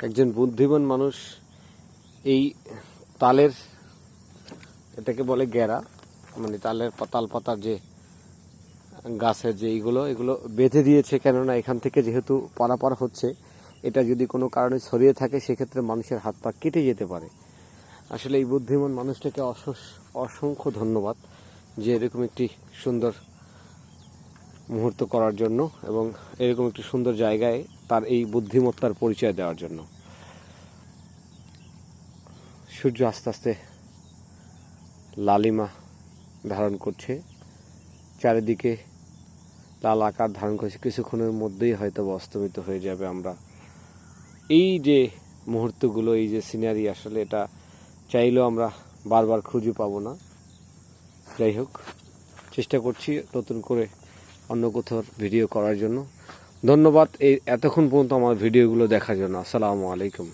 একজন বুদ্ধিমান মানুষ এই তালের এটাকে বলে গেরা মানে তালের তাল পাতার যে গাছের যে এইগুলো, এগুলো বেঁধে দিয়েছে কেননা এখান থেকে যেহেতু পারাপার হচ্ছে, এটা যদি কোনো কারণে ছড়িয়ে থাকে সেক্ষেত্রে মানুষের হাত পা কেটে যেতে পারে। আসলে এই বুদ্ধিমান মানুষটাকে অসংখ্য ধন্যবাদ যে এরকম একটি সুন্দর মুহূর্ত করার জন্য এবং এরকম একটি সুন্দর জায়গায় তার এই বুদ্ধিমত্তার পরিচয় দেওয়ার জন্য। সূর্য আস্তে আস্তে লালিমা ধারণ করছে। চারিদিকে লাল আকার ধারণ করছে। কিছুক্ষণের মধ্যেই হয়তো অস্তমিত হয়ে যাবে আমরা। এই যে মুহূর্তগুলো, এই যে সিনারি, আসলে এটা চাইলেও আমরা বারবার খুঁজে পাবো না। যাই হোক, চেষ্টা করছি নতুন করে অন্য কোথাও ভিডিও করার জন্য। ধন্যবাদ এই এতক্ষণ পর্যন্ত আমার ভিডিওগুলো দেখার জন্য। আসসালামু আলাইকুম।